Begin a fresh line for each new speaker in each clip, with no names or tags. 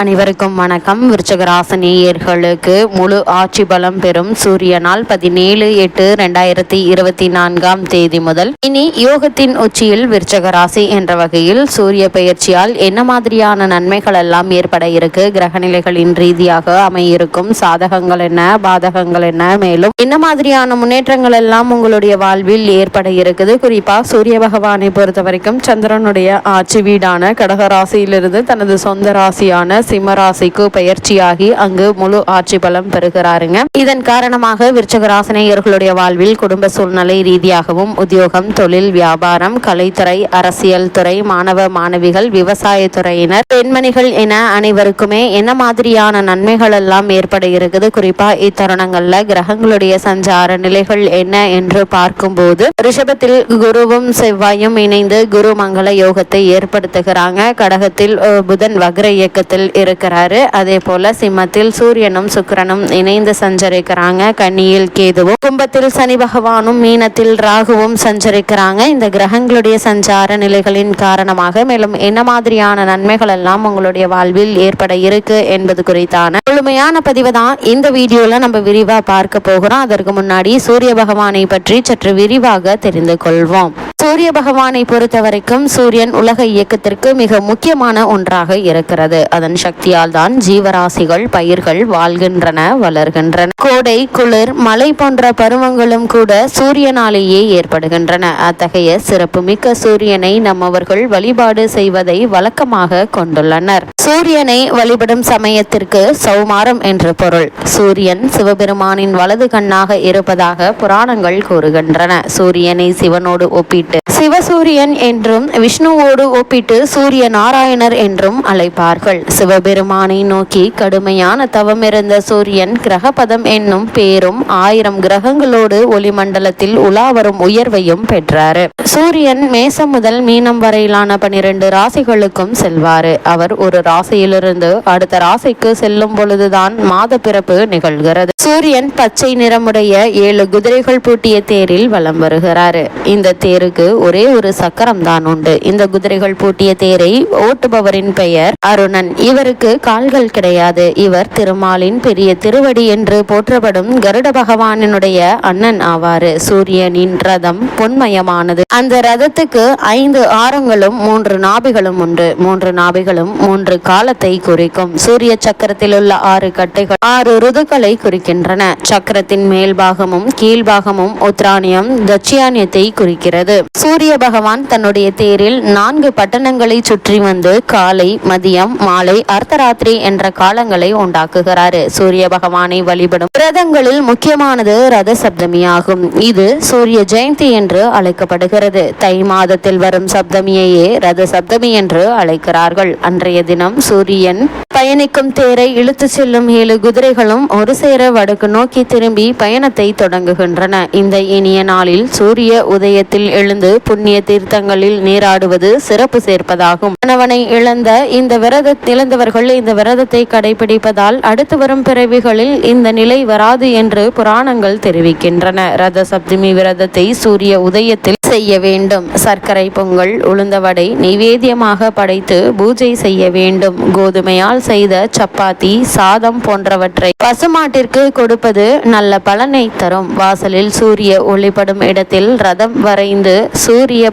அனைவருக்கும் வணக்கம். விருச்சகராசனேயர்களுக்கு முழு ஆட்சி பலம் பெறும் சூரியனால் பதினேழு எட்டு ரெண்டாயிரத்தி இருபத்தி நான்காம் தேதி முதல். இனி யோகத்தின் உச்சியில் விருச்சகராசி என்ற வகையில் சூரிய பெயர்ச்சியால் என்ன மாதிரியான நன்மைகள் எல்லாம் ஏற்பட இருக்கு? கிரகநிலைகளின் ரீதியாக அமையிருக்கும் சாதகங்கள் என்ன? பாதகங்கள் என்ன? மேலும் என்ன மாதிரியான முன்னேற்றங்கள் எல்லாம் உங்களுடைய வாழ்வில் ஏற்பட இருக்குது? குறிப்பா சூரிய பகவானை பொறுத்த வரைக்கும் சந்திரனுடைய ஆட்சி வீடான கடகராசியிலிருந்து தனது சொந்த ராசியான சிம்மராசிக்கு பயிற்சியாகி அங்கு முழு ஆட்சி பலம் பெறுகிறாருங்க. இதன் காரணமாக விருச்சகராசினியர்களுடைய வாழ்வில் குடும்ப சூழ்நிலை ரீதியாகவும் உத்தியோகம் தொழில் வியாபாரம் கலைத்துறை அரசியல் துறை மாணவ மாணவிகள் விவசாய துறையினர் பெண்மணிகள் என அனைவருக்குமே என்ன மாதிரியான நன்மைகள் எல்லாம் ஏற்பட இருக்குது? குறிப்பா இத்தருணங்கள்ல கிரகங்களுடைய சஞ்சார நிலைகள் என்ன என்று பார்க்கும்போது ரிஷபத்தில் குருவும் செவ்வாயும் இணைந்து குரு மங்கள யோகத்தை ஏற்படுத்துகிறாங்க. கடகத்தில் புதன் வக்ர இயக்கத்தில் இருக்கிறாரு. அதே போல சிம்மத்தில் சூரியனும் சுக்கிரனும் இணைந்து சஞ்சரிக்கிறாங்க. கன்னியில் கேதுவும் கும்பத்தில் சனி பகவானும் மீனத்தில் ராகுவும் சஞ்சரிக்கிறாங்க. இந்த கிரகங்களுடைய சஞ்சார நிலைகளின் காரணமாக மேலும் என்ன மாதிரியான நன்மைகள் எல்லாம் உங்களுடைய வாழ்வில் ஏற்பட இருக்கு என்பது குறித்தான முழுமையான பதிவு தான் இந்த வீடியோல நம்ம விரிவா பார்க்க போகிறோம். அதற்கு முன்னாடி சூரிய பகவானை பற்றி சற்று விரிவாக தெரிந்து கொள்வோம். சூரிய பகவானை பொறுத்த வரைக்கும் சூரியன் உலக இயக்கத்திற்கு மிக முக்கியமான ஒன்றாக இருக்கிறது. அதன் சக்தியால் தான் ஜீவராசிகள் பயிர்கள் வாழ்கின்றன வளர்கின்றன. கோடை குளிர் மழை போன்ற பருவங்களும் கூட சூரியனாலேயே ஏற்படுகின்றன. அத்தகைய சிறப்புமிக்க சூரியனை நம்மவர்கள் வழிபாடு செய்வதை வழக்கமாக கொண்டுள்ளனர். சூரியனை வழிபடும் சமயத்திற்கு சௌமாரம் என்று பொருள். சூரியன் சிவபெருமானின் வலது கண்ணாக இருப்பதாக புராணங்கள் கூறுகின்றன. சூரியனை சிவனோடு ஒப்பிட்டு சிவசூரியன் என்றும் விஷ்ணுவோடு ஒப்பிட்டு சூரிய நாராயணர் என்றும் அழைப்பார்கள். சிவபெருமானை நோக்கி கடுமையான தவமிருந்த சூரியன் கிரகபதம் என்னும் பேரும் ஆயிரம் கிரகங்களோடு ஒளிமண்டலத்தில் உலா வரும் உயர்வையும் பெற்றார். சூரியன் மேசம் முதல் மீனம் வரையிலான பனிரெண்டு ராசிகளுக்கும் செல்வாரு. அவர் ஒரு ராசியிலிருந்து அடுத்த ராசிக்கு செல்லும் பொழுதுதான் மாத பிறப்பு நிகழ்கிறது. சூரியன் பச்சை நிறமுடைய ஏழு குதிரைகள் பூட்டிய தேரில் வலம் வருகிறாரு. இந்த தேருக்கு ஒரே ஒரு சக்கரம் தான் உண்டு. இந்த குதிரைகள் பூட்டிய தேரை ஓட்டுபவரின் பெயர் அருணன். இவருக்கு கால்கள் கிடையாது. இவர் திருமாலின் பெரிய திருவடி என்று போற்றப்படும் கருட பகவானினுடைய அண்ணன் ஆவாரு. சூரியனின் ரதம் பொன்மயமானது. அந்த ரதத்துக்கு ஐந்து ஆரங்களும் மூன்று நாபிகளும் உண்டு. மூன்று நாபிகளும் மூன்று காலத்தை குறிக்கும். சூரிய சக்கரத்தில் உள்ள ஆறு கட்டைகள் ஆறு ருதுக்களை குறிக்கின்றன. சக்கரத்தின் மேல்பாகமும் கீழ்பாகமும் உத்ராணியம் தட்சியானியத்தை குறிக்கிறது. சூரிய பகவான் தன்னுடைய தேரில் நான்கு பட்டணங்களை சுற்றி வந்து காலை மதியம் மாலை அர்த்தராத்திரி என்ற காலங்களை உண்டாக்குகிறாரு. சூரிய பகவானை வழிபடும் ரதங்களில் முக்கியமானது ரத சப்தமி ஆகும் இது சூரிய ஜெயந்தி என்று அழைக்கப்படுகிறது. தை மாதத்தில் வரும் சப்தமியையே ரத சப்தமி என்று அழைக்கிறார்கள். அன்றைய தினம் சூரியன் பயணிக்கும் தேரை இழுத்து செல்லும் ஏழு குதிரைகளும் ஒரு சேர வடக்கு நோக்கி திரும்பி பயணத்தை தொடங்குகின்றன. இந்த இனிய நாளில் சூரிய உதயத்தில் எழுந்து புண்ணிய தீர்த்தங்களில் நீராடுவது சிறப்பு சேர்ப்பதாகும். கணவனை இழந்த இந்த விரத இழந்தவர்கள் இந்த விரதத்தை கடைபிடிப்பதால் அடுத்து வரும் பிறவிகளில் இந்த நிலை வராது என்று புராணங்கள் தெரிவிக்கின்றன. ரத சப்தமி விரதத்தை சூரிய உதயத்தில் செய்ய வேண்டும். சர்க்கரை பொங்கல் உளுந்தவடை நிவேதியமாக நைவேத்தியமாக படைத்து பூஜை செய்ய வேண்டும். கோதுமையால் செய்த சப்பாத்தி சாதம் போன்றவற்றை பசுமாட்டிற்கு கொடுப்பது நல்ல பலனை தரும். வாசலில் சூரிய ஒளிப்படும் இடத்தில் ரதம் வரைந்து சூரிய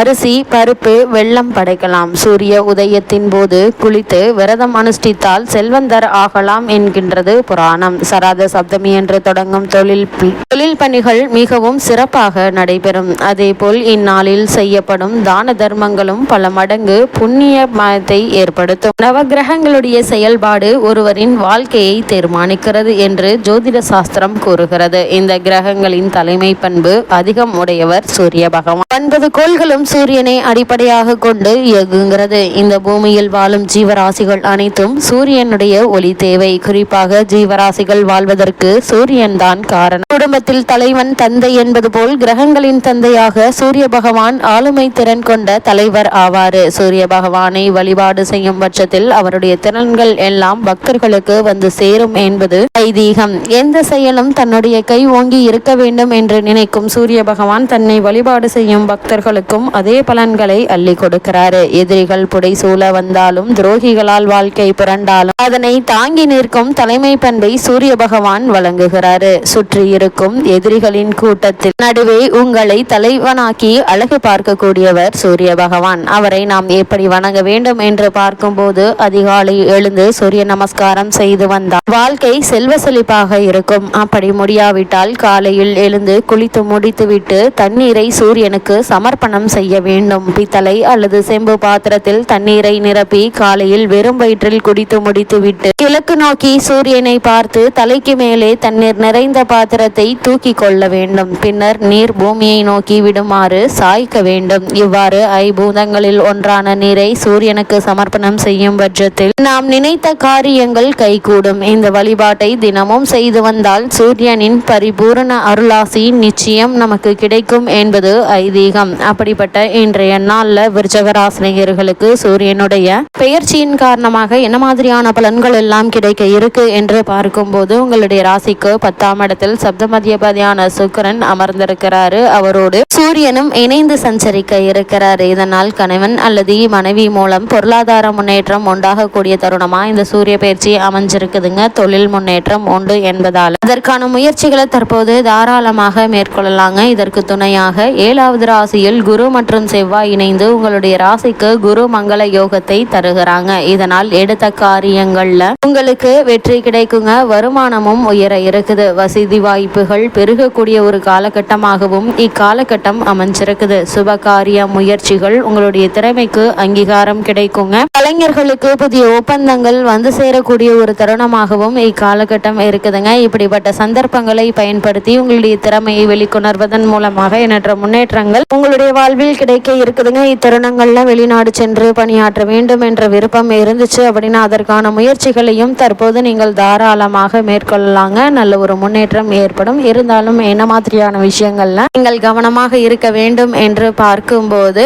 அரிசி பருப்பு வெள்ளம் படைக்கலாம். சூரிய உதயத்தின் போது குளித்து விரதம் அனுஷ்டித்தால் செல்வந்தர் ஆகலாம் என்கின்றது புராணம். சராத சப்தமி என்று தொடங்கும் தொழில் தொழில் பணிகள் மிகவும் சிறப்பாக நடைபெறும். அதேபோல் இந்நாளில் செய்யப்படும் தான தர்மங்களும் பல மடங்கு புண்ணிய மயத்தை ஏற்படுத்தும். நவகிரகங்களுடைய செயல்பாடு ஒருவரின் வாழ்க்கையை தீர்மானிக்கிறது என்று ஜோதிட சாஸ்திரம் கூறுகிறது. இந்த கிரகங்களின் தலைமை பண்பு அதிகம் உடையவர் சூரிய பகவான். ஒன்பது கோள்களும் சூரியனை அடிப்படையாக கொண்டு இயங்குகிறது. இந்த பூமியில் வாழும் ஜீவராசிகள் அனைத்தும் சூரியனுடைய ஒளி தேவை. குறிப்பாக ஜீவராசிகள் வாழ்வதற்கு சூரியன் தான் காரணம். குடும்பத்தில் தலைவன் தந்தை என்பது போல் கிரகங்களின் தந்தையாக சூரிய பகவான் ஆளுமை திறன் கொண்ட தலைவர் ஆவாரு. சூரிய பகவானை வழிபாடு செய்யும் பட்சத்தில் அவருடைய திறன்கள் எல்லாம் பக்தர்களுக்கு வந்து சேரும் என்பது ஐதீகம். எந்த செயலும் தன்னுடைய கை ஓங்கி இருக்க வேண்டும் என்று நினைக்கும் சூரிய பகவான் தன்னை வழிபாடு செய்யும் பக்தர்களுக்கும் அதே பலன்களை அள்ளி கொடுக்கிறாரு. எதிரிகள் புடை சூழ வந்தாலும் துரோகிகளால் வாழ்க்கை புரண்டாலும் அதனை தாங்கி நிற்கும் தலைமை பண்பை சூரிய பகவான் வழங்குகிறாரு. சுற்றி இருக்கும் எதிரிகளின் கூட்டத்தில் நடுவே உங்களை தலைவனாக்கி அழகு பார்க்கக்கூடியவர் சூரிய பகவான். அவரை நாம் எப்படி வணங்க வேண்டும் என்று பார்க்கும்போது அதிகாலை எழுந்து சூரிய நமஸ்காரம் செய்து வந்தால் வாழ்க்கை செல்வ செழிப்பாக இருக்கும். அப்படி முடியாவிட்டால் காலையில் எழுந்து குளித்து முடித்துவிட்டு தண்ணீரை சூரியனுக்கு சமர்ப்பணம் செய்ய வேண்டும். பித்தளை அல்லது செம்பு பாத்திரத்தில் தண்ணீரை நிரப்பி காலையில் வெறும் வயிற்றில் குடித்து முடித்துவிட்டு கிழக்கு நோக்கி சூரியனை பார்த்து தலைக்கு மேலே தண்ணீர் நிறைந்த பாத்திரத்தை தூக்கி கொள்ள வேண்டும். பின்னர் நீர் பூமியை நோக்கி விடுமாறு சாய்க்க வேண்டும். இவ்வாறு ஐபூதங்களில் ஒன்றான நீரை சூரியனுக்கு சமர்ப்பணம் செய்யும் பட்சத்தில் நாம் நினைத்த காரியங்கள் கைகூடும். இந்த வழிபாட்டை தினமும் செய்து வந்தால் சூரியனின் பரிபூரண அருளாசி நிச்சயம் நமக்கு கிடைக்கும் என்பது ஐதீகம். அப்படிப்பட்ட இன்றைய நாள்ல விருச்சகராசினியர்களுக்கு சூரியனுடைய பெயர்ச்சியின் காரணமாக என்ன மாதிரியான பலன்கள் எல்லாம் கிடைக்க இருக்கு என்று பார்க்கும்போது உங்களுடைய ராசிக்கு பத்தாம் இடத்தில் சப்தமதியபதியான சுக்கரன் அமர்ந்திருக்கிறாரு. அவரோடு சூரியனும் இணைந்து சஞ்சரிக்க இருக்கிறார். இதனால் கணவன் அல்லது மனைவி மூலம் பொருளாதார முன்னேற்றம் உண்டாகக்கூடிய தருணமா இந்த சூரிய பயிற்சி அமைஞ்சிருக்குதுங்க. தொழில் முன்னேற்றம் உண்டு என்பதால். அதற்கான முயற்சிகளை தற்போது தாராளமாக மேற்கொள்ளலாங்க. இதற்கு துணையாக ஏழாவது ராசியில் குரு மற்றும் செவ்வாய் இணைந்து உங்களுடைய ராசிக்கு குரு மங்கள யோகத்தை தருகிறாங்க. இதனால் எடுத்த காரியங்கள்ல உங்களுக்கு வெற்றி கிடைக்குங்க. வருமானமும் உயர இருக்குது. வசதி வாய்ப்புகள் பெருகக்கூடிய ஒரு காலகட்டமாகவும் இக்காலகட்டம் அமைஞ்சிருக்குது. சுபகாரிய முயற்சிகள் உங்களுடைய திறமைக்கு அங்கீகாரம் கிடைக்குங்க. கலைஞர்களுக்கு புதிய ஒப்பந்தங்கள் வந்து சேரக்கூடிய ஒரு தருணமாகவும் இக்காலகட்டம் இருக்குதுங்க. இப்படிப்பட்ட சந்தர்ப்பங்களை பயன்படுத்தி உங்களுடைய திறமையை வெளிக்கொணர்வதன் மூலமாக எண்ணற்ற முன்னேற்றங்கள் உங்களுடைய வாழ்வில் கிடைக்க இருக்குதுங்க. இத்தருணங்கள்ல வெளிநாடு சென்று பணியாற்ற வேண்டும் என்ற விருப்பம் இருந்துச்சு அப்படின்னா அதற்கான முயற்சிகளையும் தற்போது நீங்கள் தாராளமாக மேற்கொள்ளலாங்க. நல்ல ஒரு முன்னேற்றம் ஏற்படும். இருந்தாலும் என்ன மாதிரியான விஷயங்கள்ல நீங்கள் கவனமாக இருக்க வேண்டும் என்று பார்க்கும்போது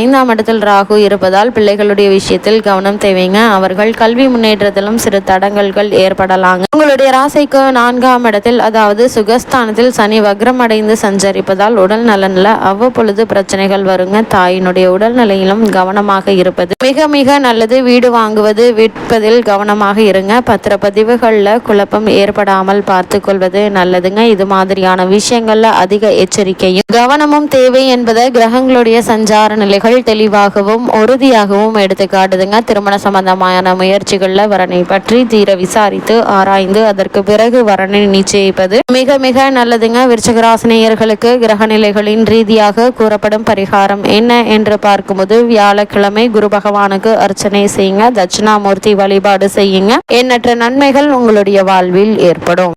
ஐந்தாம் இடத்தில் ராகு இருப்பதால் பிள்ளைகளுடைய விஷயத்தில் கவனம் தேவைங்க. அவர்கள் கல்வி முன்னேற்றத்திலும் சிறு தடங்கல்கள் ஏற்படலாங்க. உங்களுடைய ராசிக்கு நான்காம் இடத்தில் அதாவது சுகஸ்தானத்தில் சனி வக்ரம் அடைந்து சஞ்சரிப்பதால் உடல் நலன்ல அவ்வப்பொழுது பிரச்சனை பிரச்சனைகள் வருங்க. தாயினுடைய உடல்நிலையிலும் கவனமாக இருப்பது. மிக மிக நல்லது. வீடு வாங்குவது விற்பதில் கவனமாக இருங்க. பத்திரப்பதிவுகளில் குழப்பம் ஏற்படாமல் பார்த்து கொள்வது நல்லதுங்க. இது மாதிரியான விஷயங்கள்ல அதிக எச்சரிக்கையும் கவனமும் தேவை என்பதை கிரகங்களுடைய சஞ்சார நிலைகள் தெளிவாகவும் உறுதியாகவும் எடுத்து காட்டுதுங்க. திருமண சம்பந்தமான முயற்சிகளில் வரனை பற்றி தீர விசாரித்து ஆராய்ந்து அதற்கு பிறகு வரனை நிச்சயிப்பது மிக மிக நல்லதுங்க. விருச்சகராசினியர்களுக்கு கிரக நிலைகளின் ரீதியாக கூறப்படும் பரிகாரம் என்ன என்று பார்க்கும்போது வியாழக்கிழமை குரு பகவானுக்கு அர்ச்சனை செய்யுங்க தட்சிணாமூர்த்தி வழிபாடு செய்யுங்க. எண்ணற்ற நன்மைகள் உங்களுடைய வாழ்வில் ஏற்படும்.